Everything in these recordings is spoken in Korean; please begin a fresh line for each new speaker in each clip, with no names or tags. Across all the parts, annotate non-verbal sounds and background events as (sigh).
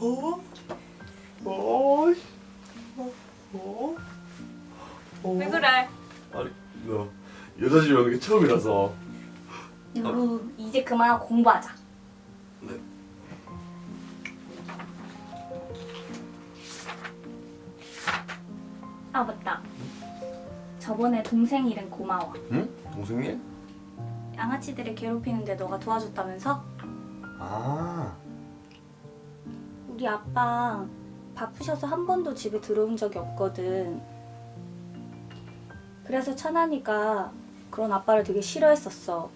어? 어? 어? 어?
왜 그래?
아니, 너 여자 집에 오는 게 처음이라서.
여보 이제 그만하고 공부하자.
네.
아 맞다. 저번에 동생 일은 고마워.
응? 동생이?
양아치들을 괴롭히는데 너가 도와줬다면서?
아.
우리 아빠 바쁘셔서 한 번도 집에 들어온 적이 없거든. 그래서 천안이가 그런 아빠를 되게 싫어했었어.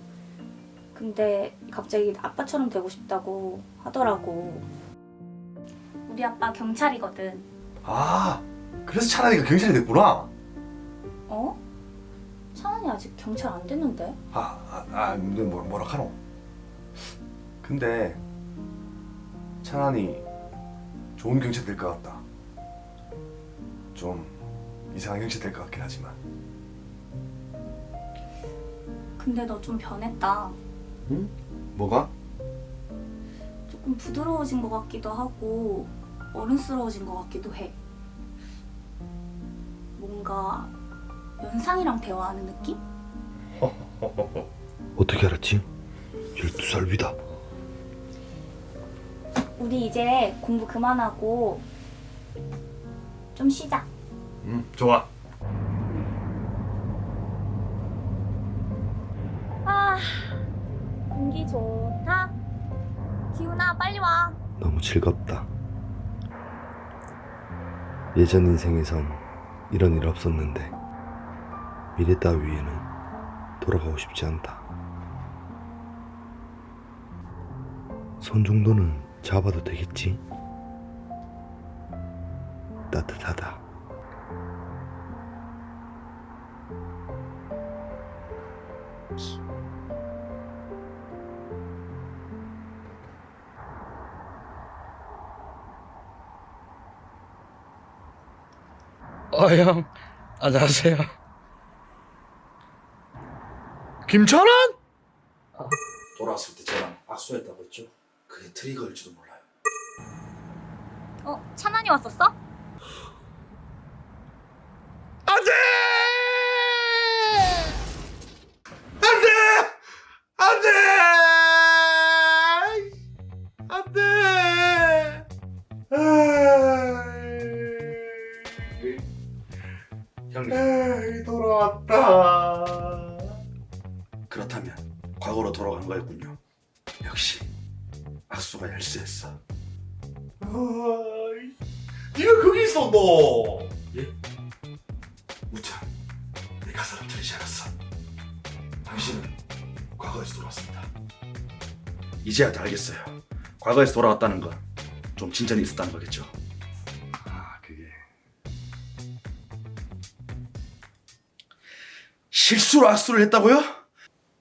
근데 갑자기 아빠처럼 되고 싶다고 하더라고. 우리 아빠 경찰이거든.
아. 그래서 차라리가 경찰이 됐구나.
어? 천안이 아직 경찰 안 됐는데?
아, 아, 아 근데 뭐, 뭐라 카노? 근데 찬환이 좋은 경찰 될 것 같다. 좀 이상한 경찰 될 것 같긴 하지만.
근데 너 좀 변했다.
응? 뭐가?
조금 부드러워진 것 같기도 하고 어른스러워진 것 같기도 해. 뭔가 연상이랑 대화하는 느낌? (laughs)
어떻게 알았지? 12살 위다.
우리 이제 공부 그만하고 좀 쉬자.
응, 좋아.
아, 공기 좋다. 기훈아, 빨리 와.
너무 즐겁다. 예전 인생에선 이런 일 없었는데 미래 따위에는 돌아가고 싶지 않다. 손 정도는 잡아도 되겠지? 따뜻하다.
어, 형. 안녕하세요.
김찬환?
돌아왔을 때 저랑 악수했다고 했죠? 그게 트리거일지도 몰라요.
어, 찬환이 왔었어?
안돼!
과거에서 돌아왔습니다. 이제야 다 알겠어요. 과거에서 돌아왔다는 건 좀 진전이 있었다는 거겠죠.
아, 그게
실수로 악수를 했다고요?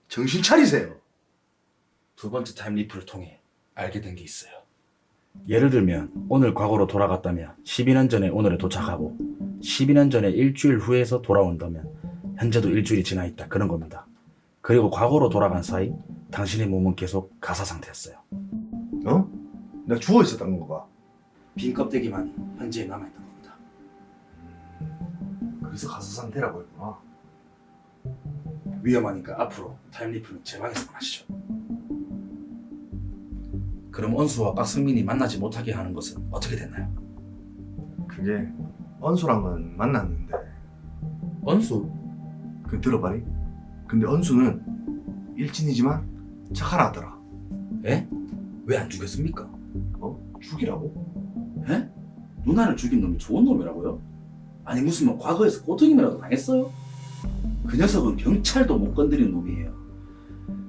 정신 차리세요. 두 번째 타임리프를 통해 알게 된 게 있어요. 예를 들면 오늘 과거로 돌아갔다면 12년 전에 오늘에 도착하고 12년 전에 일주일 후에서 돌아온다면 현재도 일주일이 지나 있다 그런 겁니다. 그리고 과거로 돌아간 사이 당신의 몸은 계속 가사 상태였어요.
어? 내가 죽어 있었던 건가?
빈 껍데기만이 현재에 남아있던 겁니다.
그래서 가사 상태라고 했구나.
위험하니까 앞으로 타임리프는 제 방에서만 하시죠. 그럼 언수와 빡승민이 만나지 못하게 하는 것은 어떻게 됐나요?
그게 언수랑은 만났는데
언수?
그 들어봐리. 근데 언수는 일진이지만 착하라 하더라.
에? 왜 안 죽였습니까?
어? 죽이라고?
에? 누나를 죽인 놈이 좋은 놈이라고요? 아니 무슨 뭐 과거에서 고통이라도 당했어요? 그 녀석은 경찰도 못 건드리는 놈이에요.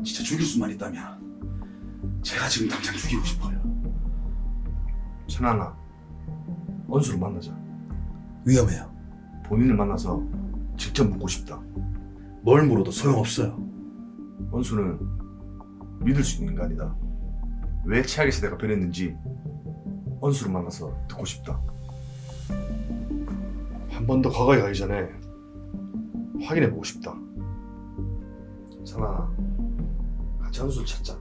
진짜 죽일 수만 있다면 제가 지금 당장 죽이고 싶어요.
천하나 언수를 만나자.
위험해요.
본인을 만나서 직접 묻고 싶다.
뭘 물어도 소용없어요.
언수는 믿을 수 있는 인간이다. 왜 최악의 세대가 변했는지 언수를 만나서 듣고 싶다. 한 번 더 과거에 가기 전에 확인해 보고 싶다. 천하나 같이 언수를 찾자.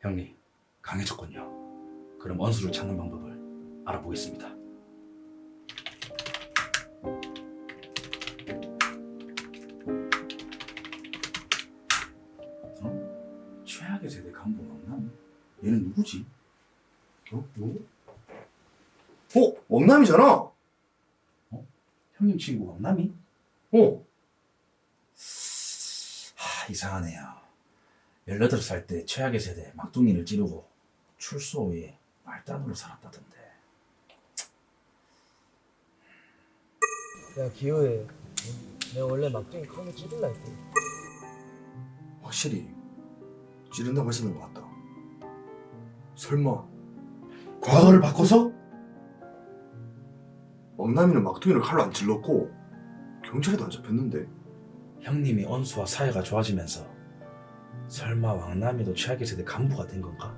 형님, 강해졌군요. 그럼 원수를 찾는 방법을 알아보겠습니다. 얘는 누구지?
어? 누구? 어? 왕남이잖아.
형님 친구 왕남이?
어.
하, 이상하네요. 18살 때 최악의 세대 막둥이를 찌르고 출소 후에 말단으로 살았다던데.
야 기호해 내가 원래 막둥이 컴을 찍을라 했거든
확실히 찌른다고 했었는 것 같다. 설마
과거를 바꿔서?
왕남이는 막둥이를 칼로 안 찔렀고 경찰에도 안 잡혔는데
형님이 언수와 사이가 좋아지면서 설마 왕남이도 최악의 세대 간부가 된 건가?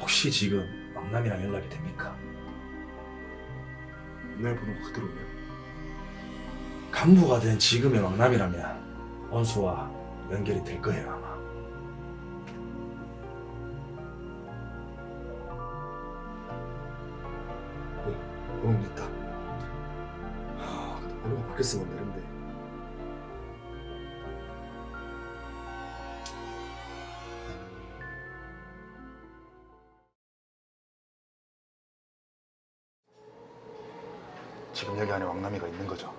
혹시 지금 왕남이랑 연락이 됩니까?
옛날 번호가 그대로냐?
간부가 된 지금의 왕남이라면 언수와 연결이 될 거예요 아마.
근데 번호가 바뀌었으면 되는데.
지금 여기 안에 왕남이가 있는 거죠.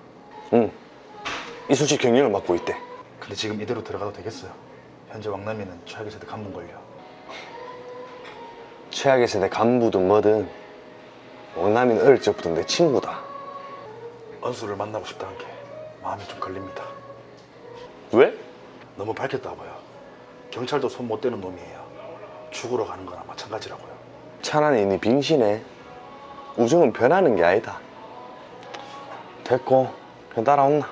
응. 이수지 경영을 맡고 있대.
근데 지금 이대로 들어가도 되겠어요? 현재 왕남이는 최악의 세대 간부인 걸요.
최악의 세대 간부든 뭐든 왕남이는 어릴 적부터 내 친구다.
언수를 만나고 싶다는 게 마음이 좀 걸립니다.
왜?
너무 밝혔다고요. 경찰도 손 못 대는 놈이에요. 죽으러 가는 거나 마찬가지라고요.
차라리 네 빙신해. 우정은 변하는 게 아니다. 됐고, 그냥 따라온나.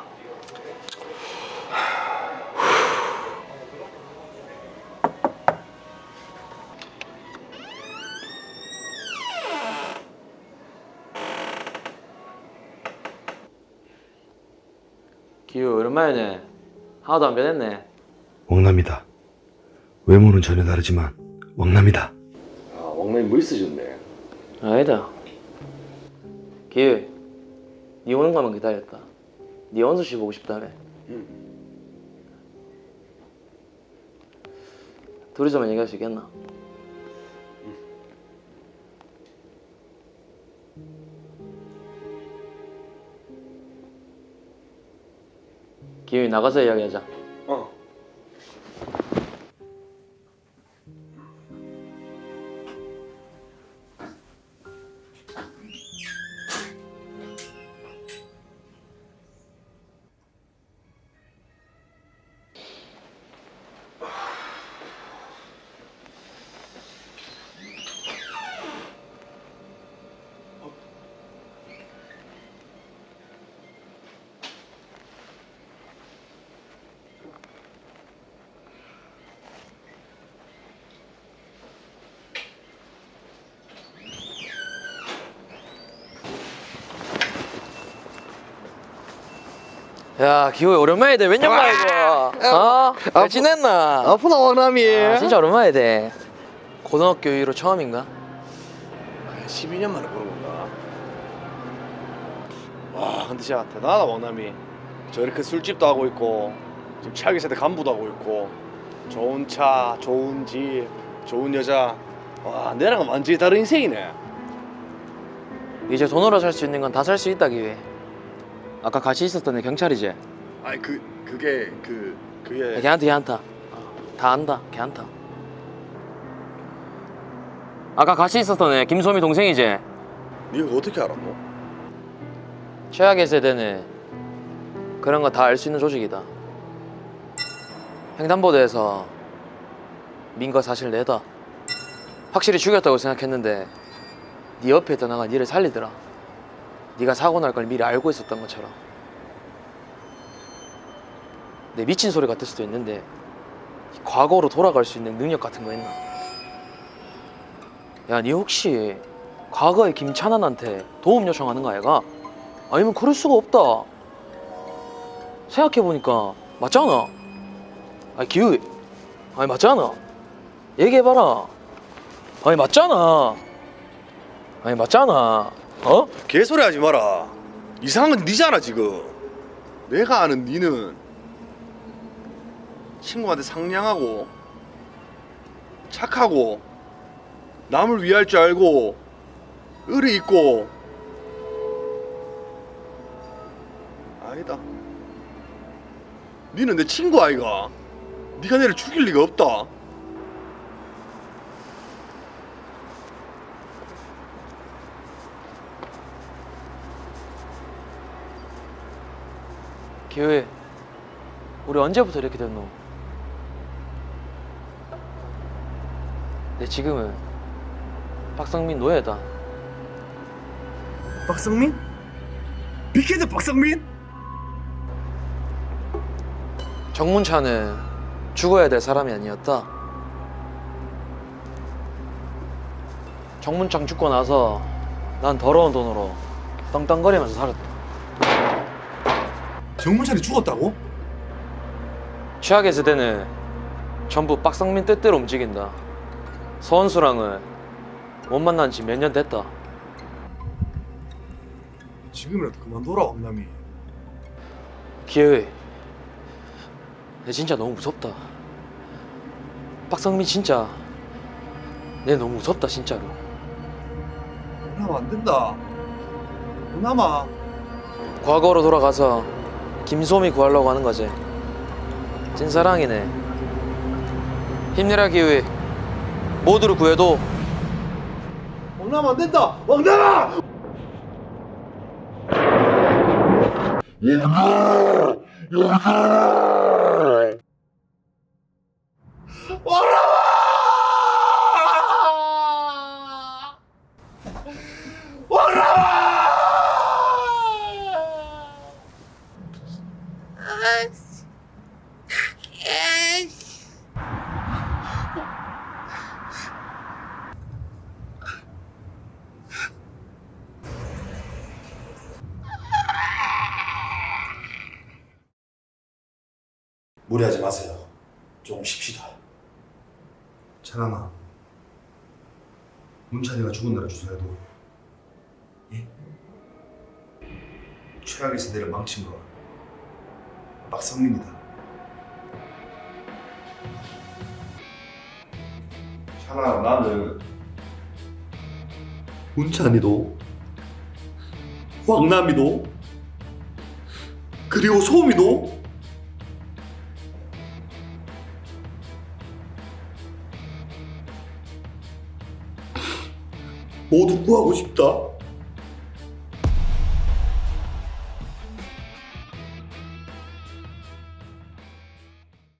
기호 오랜만이네 하나도 안 변했네
왕남이다. 외모는 전혀 다르지만 왕남이다.
아, 왕남이 멋있어졌네.
아니다 기호 니 오는 것만 기다렸다 니 원수 씨 보고 싶다며 둘이서만 얘기할 수 있겠나? 기훈이 나가서 이야기하자. 야, 기호 오랜만이다. 웬 양말 이거? 어? 잘 지냈나?
아프다 왕남이.
아, 진짜 오랜만이다. 고등학교 이후로 처음인가?
12년 만에 보는 건가? 와 근데 진짜 대단하다 왕남이. 저렇게 술집도 하고 있고 지금 최악의 세대 간부도 하고 있고 좋은 차, 좋은 집, 좋은 여자. 와 내랑은 완전히 다른 인생이네.
이제 돈으로 살 수 있는 건 다 살 수 있다, 기회. 아까 같이 있었던 애 경찰이지?
아니 그 그게 그 그게
걔한테 걔한테. 어, 다 안다, 걔한테. 아까 같이 있었던 애 김소미 동생이지?
네가 어떻게 알았노?
최악의 세대는 그런 거 다 알 수 있는 조직이다. 횡단보도에서 민거 사실 내다. 확실히 죽였다고 생각했는데 네 옆에 있던 애가 니를 살리더라. 네가 사고 날 걸 미리 알고 있었던 것처럼. 내 미친 소리 같을 수도 있는데 과거로 돌아갈 수 있는 능력 같은 거 있나? 야, 네 혹시 과거에 김찬환한테 도움 요청하는 거 아이가? 아니면 그럴 수가 없다. 생각해 보니까 맞잖아. 아니 기우, 아니 맞잖아. 얘기해봐라. 아니 맞잖아. 아니 맞잖아. 어?
개소리 하지 마라. 이상한 건 니잖아 지금. 내가 아는 니는 친구한테 상냥하고 착하고 남을 위할 줄 알고 의리 있고 아니다. 니는 내 친구 아이가. 네가 내를 죽일 리가 없다.
기회. 우리 언제부터 이렇게 됐노? 내 지금은 박성민 노예다.
박성민? 빅헤드 박성민?
정문차는 죽어야 될 사람이 아니었다. 정문창 죽고 나서 난 더러운 돈으로 떵떵거리면서 살았다.
정문찬이 죽었다고?
최악의 세대는 전부 박성민 뜻대로 움직인다. 서원수랑은 못 만난 지 몇 년 됐다.
지금이라도 그만둬라 왕남이
기회. 내 진짜 너무 무섭다. 박성민 진짜 내 너무 무섭다 진짜로.
그러면 안 된다 그나마
과거로 돌아가서 김소미 구하려고 하는 거지. 찐사랑이네. 힘내라 기회. 모두를 구해도
왕남아 안 된다. 왕남아!
무리하지 마세요. 조금 쉽시다.
찬아나 문찬이가 죽은 날을 주소해도 예? 최악의 세대를 망친 건 박성민이다 찬아 나는
문찬이도 왕남이도 그리고 소미도 모두 구하고 싶다.